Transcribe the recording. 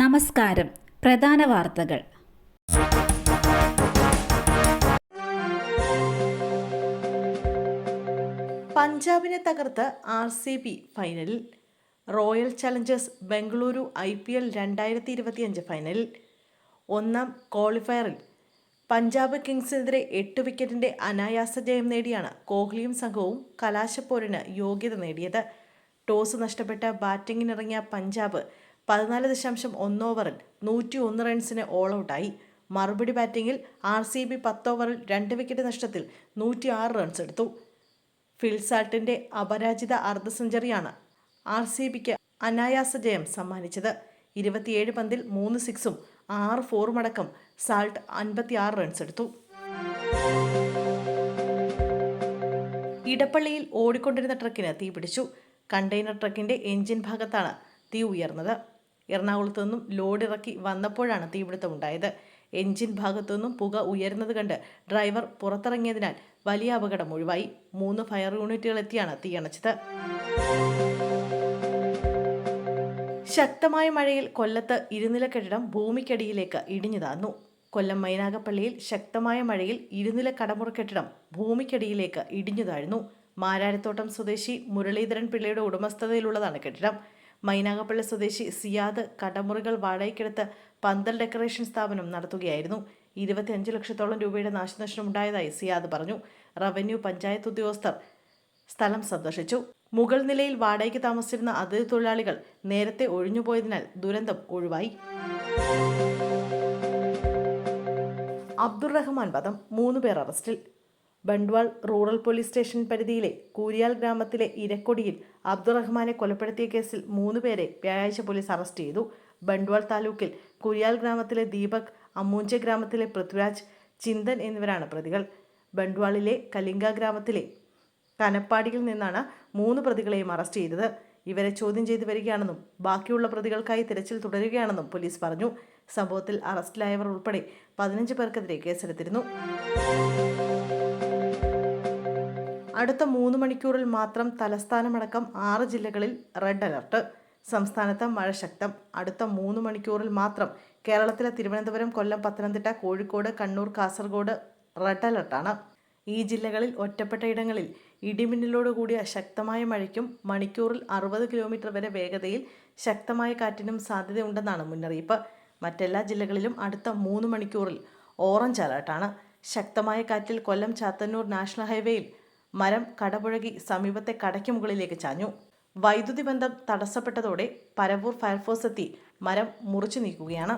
നമസ്കാരം. പ്രധാന വാർത്തകൾ. പഞ്ചാബിനെ തകർത്ത് ആർ സി ബി ഫൈനലിൽ. Royal Challengers Bengaluru I P L രണ്ടായിരത്തി ഇരുപത്തിയഞ്ച് ഫൈനലിൽ. ഒന്നാം ക്വാളിഫയറിൽ പഞ്ചാബ് കിങ്സിനെതിരെ എട്ട് വിക്കറ്റിന്റെ അനായാസ ജയം നേടിയാണ് കോഹ്ലിയും സംഘവും കലാശപ്പോരിന് യോഗ്യത നേടിയത്. ടോസ് നഷ്ടപ്പെട്ട ബാറ്റിങ്ങിനിറങ്ങിയ പഞ്ചാബ് പതിനാല് ദശാംശം ഒന്ന് ഓവറിൽ നൂറ്റി ഒന്ന് റൺസിന് ഓൾ ഔട്ടായി മറുപടി ബാറ്റിംഗിൽ ആർ സി ബി പത്ത് ഓവറിൽ രണ്ട് വിക്കറ്റ് നഷ്ടത്തിൽ നൂറ്റി ആറ് റൺസ് എടുത്തു. ഫിൽസാട്ടിന്റെ അപരാജിത അർദ്ധ സെഞ്ചുറിയാണ് ആർ സി ബിക്ക് അനായാസ ജയം സമ്മാനിച്ചത്. ഇരുപത്തിയേഴ് പന്തിൽ മൂന്ന് സിക്സും ആറ് ഫോറും അടക്കം സാൾട്ട് അൻപത്തിയാറ് റൺസ് എടുത്തു. ഇടപ്പള്ളിയിൽ ഓടിക്കൊണ്ടിരുന്ന ട്രക്കിന് തീപിടിച്ചു. കണ്ടെയ്നർ ട്രക്കിന്റെ എഞ്ചിൻ ഭാഗത്താണ് തീ ഉയർന്നത്. എറണാകുളത്തു നിന്നും ലോഡിറക്കി വന്നപ്പോഴാണ് തീപിടുത്തമുണ്ടായത്. എഞ്ചിൻ ഭാഗത്തു നിന്നും പുക ഉയരുന്നത് കണ്ട് ഡ്രൈവർ പുറത്തിറങ്ങിയതിനാൽ വലിയ അപകടം ഒഴിവായി. മൂന്ന് ഫയർ യൂണിറ്റുകൾ എത്തിയാണ് തീയണച്ചത് ശക്തമായ മഴയിൽ കൊല്ലത്ത് ഇരുനില കെട്ടിടം ഭൂമിക്കടിയിലേക്ക് ഇടിഞ്ഞു താന്നു. കൊല്ലം മൈനാഗപ്പള്ളിയിൽ ശക്തമായ മഴയിൽ ഇരുനില കടമുറ കെട്ടിടം ഭൂമിക്കടിയിലേക്ക് ഇടിഞ്ഞു താഴ്ന്നു. മാരാരത്തോട്ടം സ്വദേശി മുരളീധരൻ പിള്ളയുടെ ഉടമസ്ഥതയിലുള്ളതാണ് കെട്ടിടം. മൈനാഗപ്പള്ളി സ്വദേശി സിയാദ് കടമുറികൾ വാടകയ്ക്കെടുത്ത് പന്തൽ ഡെക്കറേഷൻ സ്ഥാപനം നടത്തുകയായിരുന്നു. ഇരുപത്തിയഞ്ച് ലക്ഷത്തോളം രൂപയുടെ നാശനഷ്ടം ഉണ്ടായതായി സിയാദ് പറഞ്ഞു. റവന്യൂ പഞ്ചായത്ത് ഉദ്യോഗസ്ഥർ സ്ഥലം സന്ദർശിച്ചു. മുകൾ നിലയിൽ വാടകയ്ക്ക് താമസിച്ചിരുന്ന അതിഥി തൊഴിലാളികൾ നേരത്തെ ഒഴിഞ്ഞുപോയതിനാൽ ദുരന്തം ഒഴിവായി. അബ്ദുറഹ്മാൻ വധം മൂന്ന് പേർ അറസ്റ്റിൽ. ബണ്ട്വാൾ റൂറൽ പോലീസ് സ്റ്റേഷൻ പരിധിയിലെ കൂരിയാൽ ഗ്രാമത്തിലെ ഇരക്കൊടിയിൽ അബ്ദുറഹ്മാനെ കൊലപ്പെടുത്തിയ കേസിൽ മൂന്ന് പേരെ വ്യാഴാഴ്ച പോലീസ് അറസ്റ്റ് ചെയ്തു. ബണ്ട്വാൾ താലൂക്കിൽ കുരിയാൽ ഗ്രാമത്തിലെ ദീപക് അമ്മൂഞ്ച ഗ്രാമത്തിലെ പൃഥ്വിരാജ് ചിന്തൻ എന്നിവരാണ് പ്രതികൾ. ബണ്ട്വാളിലെ കലിംഗ ഗ്രാമത്തിലെ കനപ്പാടിയിൽ നിന്നാണ് മൂന്ന് പ്രതികളെയും അറസ്റ്റ് ചെയ്തത്. ഇവരെ ചോദ്യം ചെയ്തു വരികയാണെന്നും ബാക്കിയുള്ള പ്രതികൾക്കായി തിരച്ചിൽ തുടരുകയാണെന്നും പോലീസ് പറഞ്ഞു. സംഭവത്തിൽ അറസ്റ്റിലായവർ ഉൾപ്പെടെ പതിനഞ്ച് പേർക്കെതിരെ കേസെടുത്തിരുന്നു. അടുത്ത മൂന്ന് മണിക്കൂറിൽ മാത്രം തലസ്ഥാനമടക്കം ആറ് ജില്ലകളിൽ റെഡ് അലർട്ട്. സംസ്ഥാനത്ത് മഴ ശക്തം. അടുത്ത മൂന്ന് മണിക്കൂറിൽ മാത്രം കേരളത്തിലെ തിരുവനന്തപുരം കൊല്ലം പത്തനംതിട്ട കോഴിക്കോട് കണ്ണൂർ കാസർഗോഡ് റെഡ് അലർട്ടാണ്. ഈ ജില്ലകളിൽ ഒറ്റപ്പെട്ട ഇടങ്ങളിൽ ഇടിമിന്നലോടുകൂടിയ ശക്തമായ മഴയ്ക്കും മണിക്കൂറിൽ അറുപത് കിലോമീറ്റർ വരെ വേഗതയിൽ ശക്തമായ കാറ്റിനും സാധ്യതയുണ്ടെന്നാണ് മുന്നറിയിപ്പ്. മറ്റെല്ലാ ജില്ലകളിലും അടുത്ത മൂന്ന് മണിക്കൂറിൽ ഓറഞ്ച് അലർട്ടാണ്. ശക്തമായ കാറ്റിൽ കൊല്ലം ചാത്തന്നൂർ നാഷണൽ ഹൈവേയിൽ മരം കടപുഴകി സമീപത്തെ കടയ്ക്ക് മുകളിലേക്ക് ചാഞ്ഞു. വൈദ്യുതി ബന്ധം തടസ്സപ്പെട്ടതോടെ പരവൂർ ഫയർഫോഴ്സ് എത്തി മരം മുറിച്ചു നീക്കുകയാണ്.